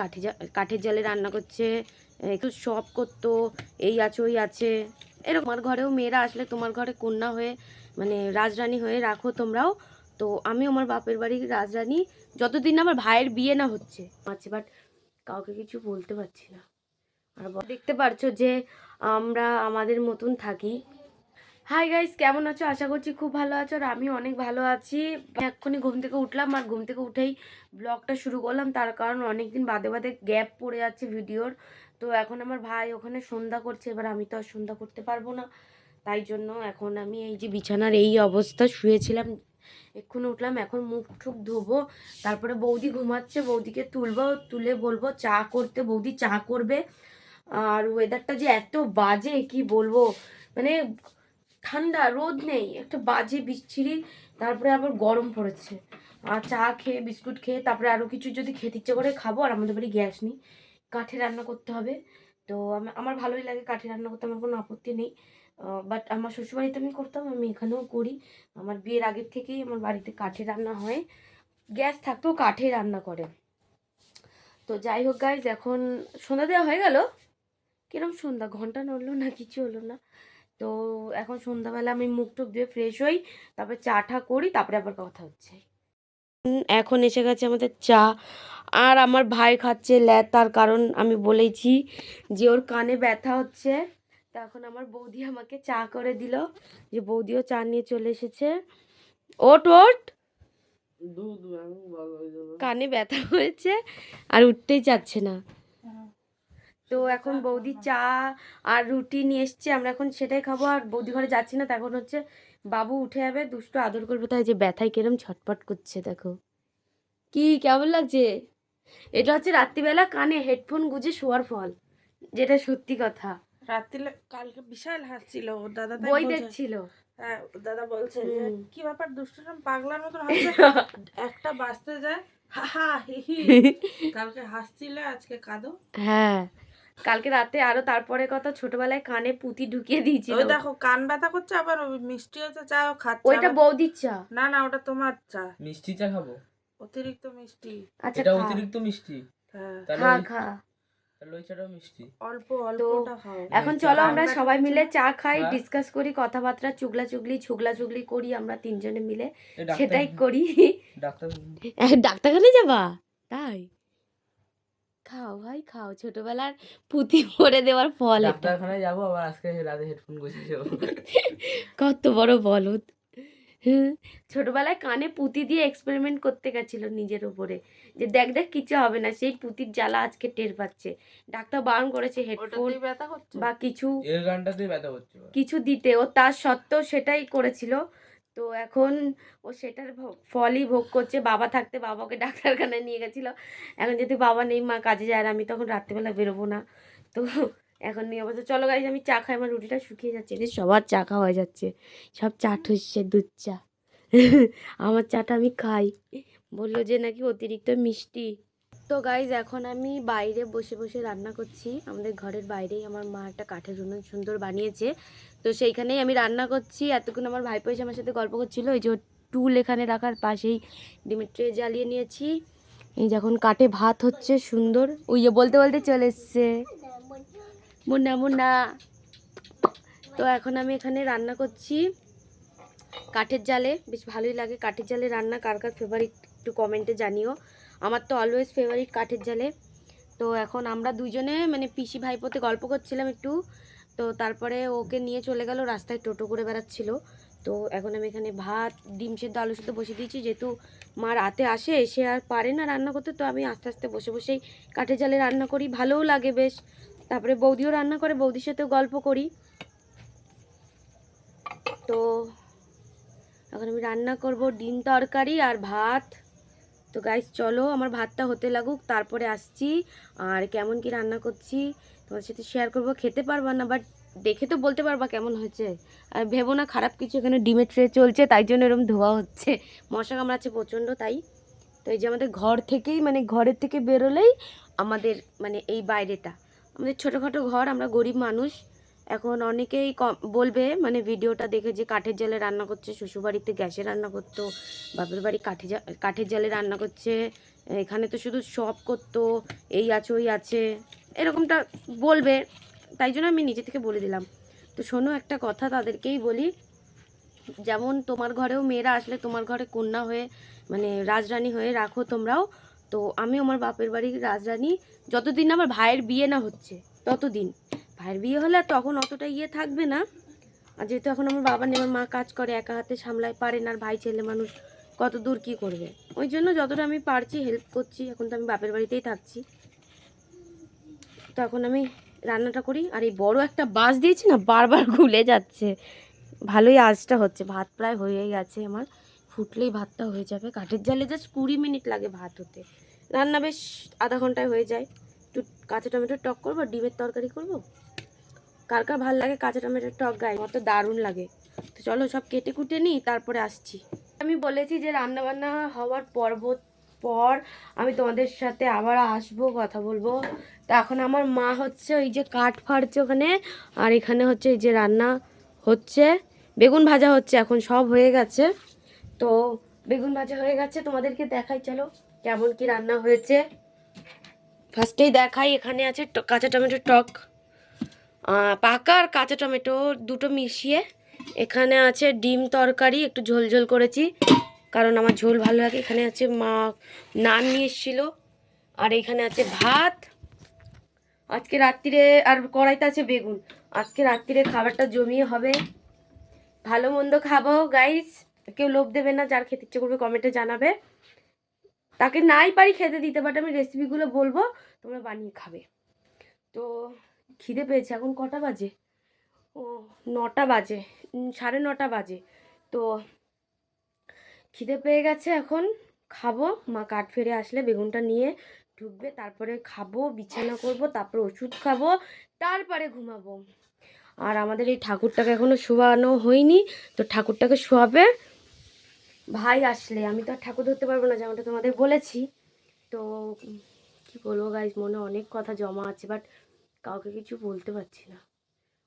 কাঠি কাঠের জালে রান্না করছে, একটু সব করতো, এই আছে, ওই আছে। এরকম আমার ঘরেও মেয়েরা আসলে তোমার ঘরে কন্যা হয়ে মানে রাজরানী হয়ে রাখো তোমরাও। তো আমি আমার বাপের বাড়ির রাজরানী। যতদিন আমার ভাইয়ের বিয়ে না হচ্ছে, আছে বাট কাউকে কিছু বলতে পারছি না। আর দেখতে পারছ যে আমরা আমাদের মতন থাকি। হাই গাইস কেমন আছো? আশা করছি খুব ভালো আছো আর আমি অনেক ভালো আছি। এক্ষুনি ঘুম থেকে উঠলাম আর ঘুম থেকে উঠেই ব্লগটা শুরু করলাম। তার কারণ অনেক দিন বাদে বাদে গ্যাপ পড়ে যাচ্ছে ভিডিওর। তো এখন আমার ভাই ওখানে সন্ধ্যা করছে, এবার আমি তো আর সন্ধ্যা করতে পারব না। তাই জন্য এখন আমি এই যে বিছানার এই অবস্থা, শুয়েছিলাম, এক্ষুনি উঠলাম। এখন মুখ টুক ধোবো, তারপরে বৌদি ঘুমাচ্ছে, বৌদিকে তুলবো, তুলে বলব চা করতে, বৌদি চা করবে। আর ওয়েদারটা যে এত বাজে, কি বলব? মানে ঠান্ডা, রোদ নেই, একটা বাজে বিচ্ছিরি, তারপরে আবার গরম পড়েছে। আর চা খেয়ে, বিস্কুট খেয়ে, তারপরে আরও কিছু যদি খেতে ইচ্ছে করে খাব, আর আমাদের বাড়ি গ্যাস নেই। কাঠে রান্না করতে হবে। তো আমা- আমার ভালোই লাগে কাঠে রান্না করতে, আমার কোনো আপত্তি নেই। বাট আমার শ্বশুরবাড়িতে আমি করতাম, আমি এখানেও করি। আমার বিয়ের আগের থেকেই আমার বাড়িতে কাঠে রান্না হয়। গ্যাস থাকতেও কাঠে রান্না করে। তো যাই হোক গাইজ এখন সন্ধ্যা দেওয়া হয়ে গেল। কিরম সন্ধ্যা? ঘণ্টা নড়লো না, কিছু হলো না। তো এখন সন্ধ্যাবেলা আমি মুখ টুক দিয়ে ফ্রেশ হই তারপরে চা টা করি তারপরে আবার কথা হচ্ছে। এখন এসে গেছে আমাদের চা। আর আমার ভাই খাচ্ছে ল্যাদ তার কারণ আমি বলেছি যে ওর কানে ব্যথা হচ্ছে তা এখন আমার বৌদি আমাকে চা করে দিল যে বৌদিও চা নিয়ে চলে এসেছে। ওট ওট! কানে ব্যথা হয়েছে আর উঠতেই চাচ্ছে না। তো এখন বৌদি চা আর রুটি নিয়ে এসছে আমরা এখন সেটাই খাব। আর বৌদি ঘরে যাচ্ছি না তখন হচ্ছে বাবু উঠে যাবে দুষ্ট আদর করবে তাই যে ব্যথায় কিরম ছটপট করছে দেখো। কি কেমন লাগছে? এটা হচ্ছে রাত্রিবেলা কানে হেডফোন গুজে শোয়ার ফল যেটা সত্যি কথা। রাত্রিলে কালকে বিশাল হাসছিল ওর দাদা বই দেখছিল। হ্যাঁ দাদা বলছে কি ব্যাপার দুষ্টুরাম পাগলার মতন হাসছে একটা বাঁচতে যায় হা হা হি হি। কালকে হাসছিলে আজকে কাঁদো? হ্যাঁ। কালকে রাতে আরও তারপরে কথা ছোটবেলায় কানে পুঁতি ঢুকিয়ে দিয়েছিল। ওই দেখো কান ব্যথা করছে আবার মিষ্টি হচ্ছে চা খাচ্ছে ওইটা বৌদির চা। না না ওটা তোমার চা। মিষ্টি চা খাব? অতিরিক্ত মিষ্টি। আচ্ছা এটা অতিরিক্ত মিষ্টি। হ্যাঁ। খা খা। তাহলে ওই চাটাও মিষ্টি। অল্প অল্পটা খাও। এখন চলো আমরা সবাই মিলে চা খাই হ্যাঁ। ডিসকাস করি কথাবার্তা চুগলা চুগলি ছুগলা চুগলি করি আমরা তিনজনে মিলে। সেটাই করি। ডাক্তারখানে যাবা? তাই? খাও ভাই খাও। ছোটবেলার পুঁতি ভরে দেওয়ার ফল ডাক্তারখানায় যাব আবার আজকে রাতে হেডফোন গুছিয়ে যাব। কত বড় বলদ ছোটবেলায় কানে পুঁতি দিয়ে এক্সপেরিমেন্ট করতে গেছিল নিজের উপরে। যে দেখ দেখ কিছু হবে না সেই পুঁতির জ্বালা আজকে টের পাচ্ছে। ডাক্তার বারণ করেছে হেডফোন বা কিছু এর গানটাতেই ব্যথা হচ্ছে। ওর। কিছু দিতে। ও তার সত্ত্বেও সেটাই করেছিল। তো এখন ও সেটার ফলই ভোগ করছে। বাবা থাকতে বাবাকে ডাক্তারখানায় নিয়ে গেছিল। এখন যদি বাবা নেই মা কাজে যায় আর আমি তখন রাত্রেবেলা বেরোবো না। তো এখন নিয়ে অবস্থা চলো গাইজ আমি চা খাই আমার রুটিটা শুকিয়ে যাচ্ছে। রে সবার চা খাওয়া হয়ে যাচ্ছে। সব চা ঠুসছে দুধ চা। আমার চাটা আমি খাই। বলল যে নাকি অতিরিক্ত মিষ্টি। তো গাইজ এখন আমি বাইরে বসে বসে রান্না করছি। আমাদের ঘরের বাইরেই আমার মা একটা কাঠের উনুন সুন্দর বানিয়েছে। তো সেইখানেই আমি রান্না করছি। এতক্ষণ আমার ভাইপো এসে আমার সাথে গল্প করছিল। এই যে টুল এখানে রাখার পাশেই ডিমের ট্রে জ্বালিয়ে নিয়েছি। এই যখন কাঠে ভাত হচ্ছে সুন্দর। ওই যে বলতে বলতে চলে এসছে। মুন্না মুন্না। তো এখন আমি এখানে রান্না করছি। কাঠের জালে, বেশ ভালোই লাগে কাঠের জালে রান্না। কার কার ফেভারিট একটু কমেন্টে জানিও। আমার তো অলওয়েজ ফেভারিট কাঠের জালে। তো এখন আমরা দুজনে মানে পিসি ভাইপোতে গল্প করছিলাম একটু। তো তারপরে ওকে নিয়ে চলে গেল, রাস্তায় টোটো করে বেড়াচ্ছিল। তো এখন আমি এখানে ভাত, ডিম সেদ্ধ, আলু সেদ্ধ বসে দিয়েছি। যেহেতু মা রাতে আসে এসে আর পারে না রান্না করতে। তো আমি আস্তে আস্তে বসে বসেই কাঠের জালে রান্না করি। ভালোও লাগে বেশ। তারপরে বৌদিও রান্না করে, বৌদির সাথেও গল্প করি। তো এখন আমি রান্না করব ডিম তরকারি আর ভাত। তো গাইস চলো আমার ভাতটা হতে লাগুক, তারপরে আসছি। আর কেমন কি রান্না করছি তোমার সাথে শেয়ার করব। খেতে পারবা না বাট দেখে তো বলতে পারবা কেমন হয়েছে। আর ভেবো না, খারাপ কিছু এখানে ডিমের ট্রে চলছে, তাই জন্য এরকম ধোয়া হচ্ছে। মশা কামড়াচ্ছে প্রচণ্ড তাই। তো এই যে আমাদের ঘর থেকেই মানে ঘরের থেকে বেরোলেই আমাদের মানে এই বাইরেটা। আমাদের ছোটোখাটো ঘর, আমরা গরিব মানুষ। এখন অনেকেই বলবে মানে ভিডিওটা দেখে যে কাঠের জালে রান্না করছে, শ্বশুরবাড়িতে গ্যাসে রান্না করতো, বাপের বাড়ি কাঠে কাঠের জালে রান্না করছে, এখানে তো শুধু সব করতো, এই আছে, ওই আছে, এরকমটা বলবে, তাই জন্য আমি নিজে থেকে বলে দিলাম। তো শোনো, একটা কথা তাদেরকেই বলি, যেমন তোমার ঘরেও মেয়েরা আসলে তোমার ঘরে কন্যা হয়ে মানে রাজরানী হয়ে রাখো তোমরাও, তো আমি আমার বাপের বাড়ির রাজরানী, যতদিন আমার ভাইয়ের বিয়ে না হচ্ছে, ততদিন। ভাইয়ের বিয়ে হলে তখন অতটা ইয়ে থাকবে না। আর যেহেতু এখন আমার বাবা নেই, আমার মা কাজ করে, একা হাতে সামলায়, পারে না, আর ভাই ছেলে মানুষ কত দূর কী করবে? ওই জন্য যতটা আমি পারছি হেল্প করছি, এখন তো আমি বাপের বাড়িতেই থাকছি। তো এখন আমি রান্নাটা করি, আর এই বড় একটা বাস দিয়েছি না, বারবার খুলে যাচ্ছে। ভালোই আঁচটা হচ্ছে, ভাত প্রায় হয়েই গেছে আমার। ফুটলেই ভাতটা হয়ে যাবে। কাঠের জালে জাস্ট কুড়ি মিনিট লাগে ভাত হতে। রান্না বেশ আধা ঘন্টায় হয়ে যায়। একটু কাঁচা টমেটোর টক করব ডিমের তরকারি করব? কার কার ভালো লাগে কাঁচা টমেটোর টক গায়ে আমার তো দারুণ লাগে। তো চলো সব কেটে কুটে নিই, তারপরে আসছি। আমি বলেছি যে রান্না বান্না হওয়ার পর্ব পর আমি তোমাদের সাথে আবার আসব, কথা বলব। তো এখন আমার মা হচ্ছে ওই যে কাঠ ফাড়ছে ওখানে, আর এখানে হচ্ছে এই যে রান্না হচ্ছে। বেগুন ভাজা হচ্ছে এখন, সব হয়ে গেছে। তো বেগুন ভাজা হয়ে গেছে, তোমাদেরকে দেখাই, চলো কেমন কি রান্না হয়েছে। ফার্স্টেই দেখাই, এখানে আছে কাঁচা টমেটোর টক। পাকা আর কাঁচা টমেটো দুটো মিশিয়ে এখানে আছে ডিম তরকারি, একটু ঝোল ঝোল করেছি। কারণ আমার ঝোল ভালো লাগে। এখানে আছে মা, নান নিয়ে এসেছিল আর এখানে আছে ভাত। আজকে রাত্রিরে, আর কড়াইতে আছে বেগুন। আজকে রাত্রিরে খাবারটা জমিয়ে হবে। ভালো মন্দ খাব গাইস কেউ লোভ দেবে না, যার খেতে ইচ্ছে করবে কমেন্টে জানাবে। তাকে নাই পারি খেতে দিতে বাট আমি রেসিপিগুলো বলব, তোমরা বানিয়ে খাবে। তো খিদে পেয়েছে, এখন কটা বাজে? ও, নটা বাজে সাড়ে নটা বাজে। তো খিদে পেয়ে গেছে এখন, খাব। মা কাঠ ফেরে আসলে বেগুনটা নিয়ে ঢুকবে, তারপরে খাব, বিছানা করব, তারপরে ওষুধ খাব, তারপরে ঘুমাবো। আর আমাদের এই ঠাকুরটাকে এখনও শোয়ানো হয়নি, তো ঠাকুরটাকে শোয়াবে। ভাই আসলে, আমি তো আর ঠাকুর ধরতে পারব না, যেমনটা তোমাদের বলেছি। তো কি বলব গাইজ মনে অনেক কথা জমা আছে বাট কাউকে কিছু বলতে পারছি না।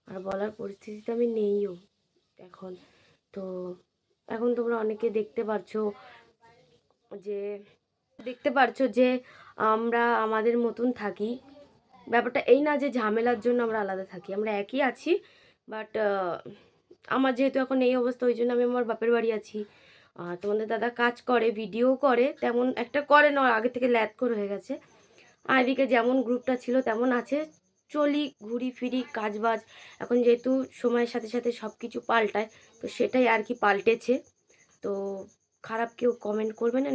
আর বলার পরিস্থিতিতে আমি নেইও এখন। তো এখন তোমরা অনেকে দেখতে পারছ যে, দেখতে পারছ যে আমরা আমাদের মতন থাকি। ব্যাপারটা এই না যে ঝামেলার জন্য আমরা আলাদা থাকি। আমরা একই আছি বাট আমার যেহেতু এখন এই অবস্থা, ওই জন্য আমি আমার বাপের বাড়ি আছি। তোমাদের দাদা কাজ করে ভিডিও করে, তেমন একটা করে না আগে থেকে ল্যাদ করে হয়ে গেছে। আর এদিকে যেমন গ্রুপটা ছিল, তেমন আছে। চলি, ঘুরি ফিরি কাজ বাজ এখন যেহেতু সময়ের সাথে সাথে সব কিছু পাল্টায়, তো সেটাই আর কি পাল্টেছে। তো খারাপ কেউ কমেন্ট করবে না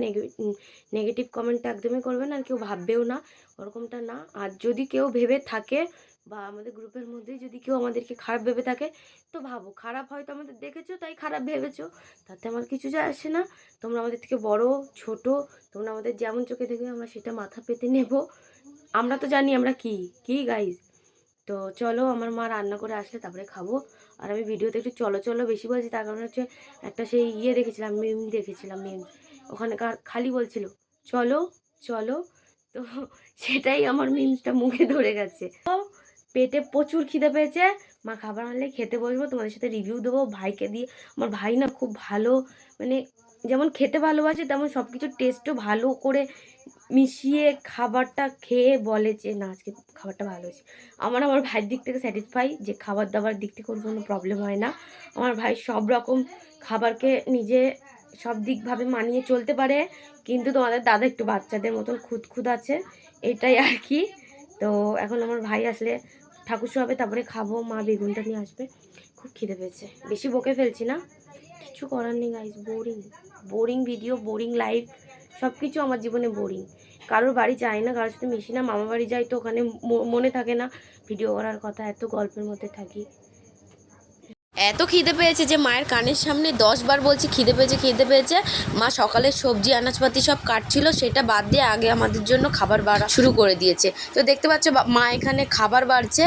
নেগেটিভ কমেন্ট একদমই করবে না, আর কেউ ভাববেও না, ওরকমটা না। আর যদি কেউ ভেবে থাকে বা আমাদের গ্রুপের মধ্যেই যদি কেউ আমাদেরকে খারাপ ভেবে থাকে, তো ভাবো। খারাপ হয়তো আমাদের দেখেছ, তাই খারাপ ভেবেছো। তাতে আমার কিছু যায় আসে না। তোমরা আমাদের থেকে বড়, ছোট, তোমরা আমাদের যেমন চোখে দেখবে, আমরা সেটা মাথা পেতে নেব। আমরা তো জানি আমরা কি কি গাইজ তো চলো আমার মা রান্না করে আসলে তারপরে খাব। আর আমি ভিডিওতে একটু চলো চলো বেশি বলছি, তার কারণ হচ্ছে একটা সেই ইয়ে দেখেছিলাম মিম দেখেছিলাম মিম ওখানে খালি বলছিল, চলো চলো। তো সেটাই আমার মিমসটা মুখে ধরে গেছে। তো পেটে প্রচুর খিদে পেয়েছে। মা খাবার আনলে খেতে বসবো, তোমাদের সাথে রিভিউ দেবো। ভাইকে দিয়ে, আমার ভাই না খুব ভালো মানে যেমন খেতে ভালোবাসে, তেমন সব কিছুর টেস্টও ভালো করে মিশিয়ে খাবারটা খেয়ে বলে যে, না, আজকে খাবারটা ভালো হয়েছে। আমার আমার ভাইয়ের দিক থেকে স্যাটিসফাই যে, খাবার দাবার দিক থেকে কোনো প্রবলেম হয় না। আমার ভাই সব রকম খাবারকে নিজে সব দিকভাবে মানিয়ে চলতে পারে। কিন্তু তোমাদের দাদা একটু বাচ্চাদের মতন খুদ আছে, এটাই আর কি। তো এখন আমার ভাই আসলে ঠাকুর হবে তারপরে খাব, মা বেগুনটা নিয়ে আসবে। খুব খিদে পেয়েছে। বেশি বকে ফেলছি না। কিছু করার নেই guys boring boring video boring life সব কিছু আমার জীবনে বোরিং কারোর বাড়ি যাই না, কারোর সাথে মিশি না মামা বাড়ি যাই তো ওখানে মনে থাকে না। ভিডিও করার কথা, এত গল্পের মধ্যে থাকি। এত খিদে পেয়েছে যে মায়ের কানের সামনে দশ বার বলছি খিদে পেয়েছে খিদে পেয়েছে। মা সকালে সবজি, আনাজপাতি সব কাটছিল, সেটা বাদ দিয়ে আগে আমাদের জন্য খাবার বাড়া শুরু করে দিয়েছে। তো দেখতে পাচ্ছ মা এখানে খাবার বাড়ছে।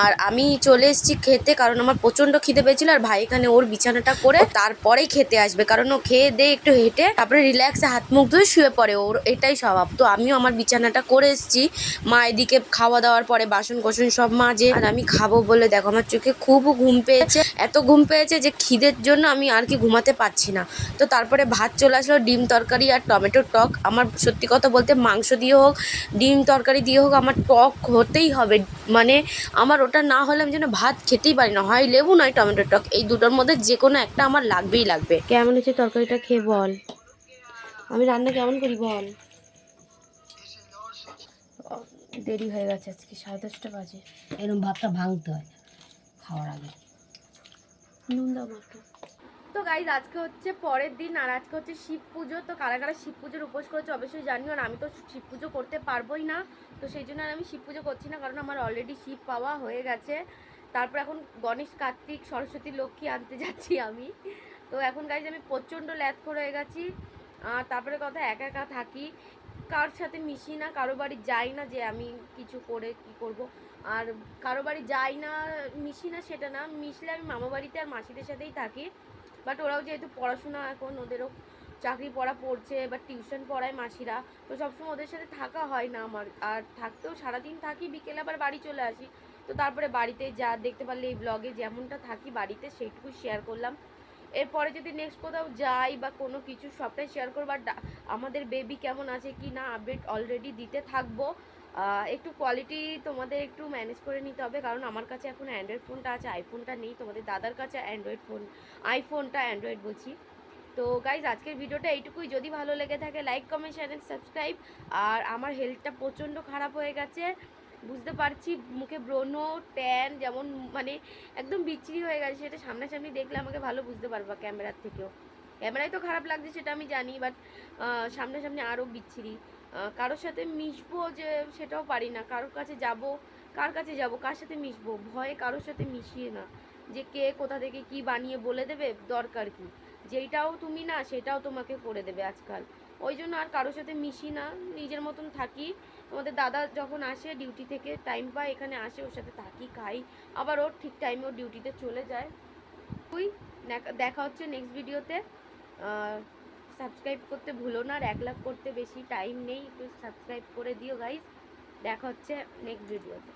আর আমি চলে এসেছি খেতে, কারণ আমার প্রচণ্ড খিদে পেয়েছিল, আর ভাই এখানে ওর বিছানাটা করে তারপরেই খেতে আসবে। কারণ ও খেয়ে দিয়ে একটু হেঁটে তারপরে রিল্যাক্সে হাত মুখ ধুয়ে শুয়ে পড়ে, ওর এটাই স্বভাব। তো আমিও আমার বিছানাটা করে এসেছি। মা এদিকে খাওয়া দাওয়ার পরে বাসন কোসন সব মাজে, আর আমি খাব বলে দেখো, আমার চোখে খুব ঘুম পেয়েছে। এত ঘুম পেয়েছে যে খিদের জন্য আমি আর কি ঘুমাতে পারছি না। তো তারপরে ভাত চলে আসলো, ডিম তরকারি আর টমেটো টক। আমার সত্যি কথা বলতে মাংস দিয়ে হোক, ডিম তরকারি দিয়ে হোক, আমার টক হতেই হবে। মানে আমার ওটা না হলে আমি যেন ভাত খেতেই পারি না। হয় লেবু, নয় টমেটো টক। এই দুটোর মধ্যে যে কোনো একটা আমার লাগবেই লাগবে। কেমন হচ্ছে তরকারিটা খেয়ে বল। আমি রান্না কেমন করি বল। দেরি হয়ে গেছে, আজকে সাড়ে দশটা বাজে। এরকম ভাতটা ভাঙতে হয়। খাওয়ার আগে। তো গাইজ আজকে হচ্ছে পরের দিন আর আজকে হচ্ছে শিব পুজো। তো কারা কারা শিব পুজোর উপোস করেছে অবশ্যই জানিও আর আমি তো শিব পুজো করতে পারবোই না। তো সেই জন্য আর আমি শিব পুজো করছি না কারণ আমার অলরেডি শিব পাওয়া হয়ে গেছে। তারপর এখন গণেশ, কার্তিক, সরস্বতী, লক্ষ্মী আনতে যাচ্ছি আমি। তো এখন গাইজ আমি প্রচণ্ড ল্যাথ হয়ে গেছি। আর তারপরে কথা একা একা থাকি। কার সাথে মিশি না, কারও বাড়ি যাই না যে আমি কিছু করে কি করব। আর কারও বাড়ি যাই না, মিশি না সেটা না। মিশলে আমি মামা বাড়িতে আর মাসিদের সাথেই থাকি। বাট ওরাও যেহেতু পড়াশোনা এখন, ওদেরও চাকরি পড়া পড়ছে বা টিউশন পড়ায় মাসিরা। তো সবসময় ওদের সাথে থাকা হয় না আমার। আর থাকতেও সারাদিন থাকি, বিকেলে আবার বাড়ি চলে আসি। তো তারপরে বাড়িতে যা দেখতে পারলে এই ব্লগে যেমনটা থাকি, বাড়িতে সেইটুকু শেয়ার করলাম। এরপরে যদি নেক্সট কোথাও যাই বা কোনো কিছু সবটাই শেয়ার করব, আর আমাদের বেবি কেমন আছে কি না আপডেট অলরেডি দিতে থাকব। একটু কোয়ালিটি তোমাদের একটু ম্যানেজ করে নিতে হবে, কারণ আমার কাছে এখন অ্যান্ড্রয়েড ফোনটা আছে আইফোনটা নেই, তোমাদের দাদার কাছে অ্যান্ড্রয়েড ফোন আইফোনটা অ্যান্ড্রয়েড বলছি। তো গাইজ আজকের ভিডিওটা এইটুকুই। যদি ভালো লেগে থাকে লাইক কমেন্ট অ্যান্ড সাবস্ক্রাইব আর আমার হেলথটা প্রচণ্ড খারাপ হয়ে গেছে। বুঝতে পারছি, মুখে ব্রণ, ট্যান যেমন মানে একদম বিচ্ছিরি হয়ে গেছে, সেটা সামনাসামনি দেখলে আমাকে ভালো বুঝতে পারবা ক্যামেরার থেকেও। ক্যামেরায় তো খারাপ লাগছে সেটা আমি জানি বাট সামনাসামনি আরও বিচ্ছিরি। কারোর সাথে মিশবো যে সেটাও পারি না, কারোর কাছে যাব, কার কাছে যাব, কার সাথে মিশবো? ভয়ে কারোর সাথে মিশিয়ে না। যে কে কোথা থেকে কি বানিয়ে বলে দেবে, দরকার কি? যেইটাও তুমি না, সেটাও তোমাকে করে দেবে আজকাল। ওই জন্য আর কারোর সাথে মিশি না, নিজের মতন থাকি। আমাদের দাদা যখন আসে ডিউটি থেকে টাইম পায়, এখানে আসে, ওর সাথে থাকি, খাই। আবার ওর ঠিক টাইমে ওর ডিউটিতে চলে যায়। তুই দেখা হচ্ছে নেক্সট ভিডিওতে সাবস্ক্রাইব করতে ভুলো না, আর এক লাখ করতে বেশি টাইম নেই। একটু সাবস্ক্রাইব করে দিও গাইজ দেখা হচ্ছে নেক্সট ভিডিওতে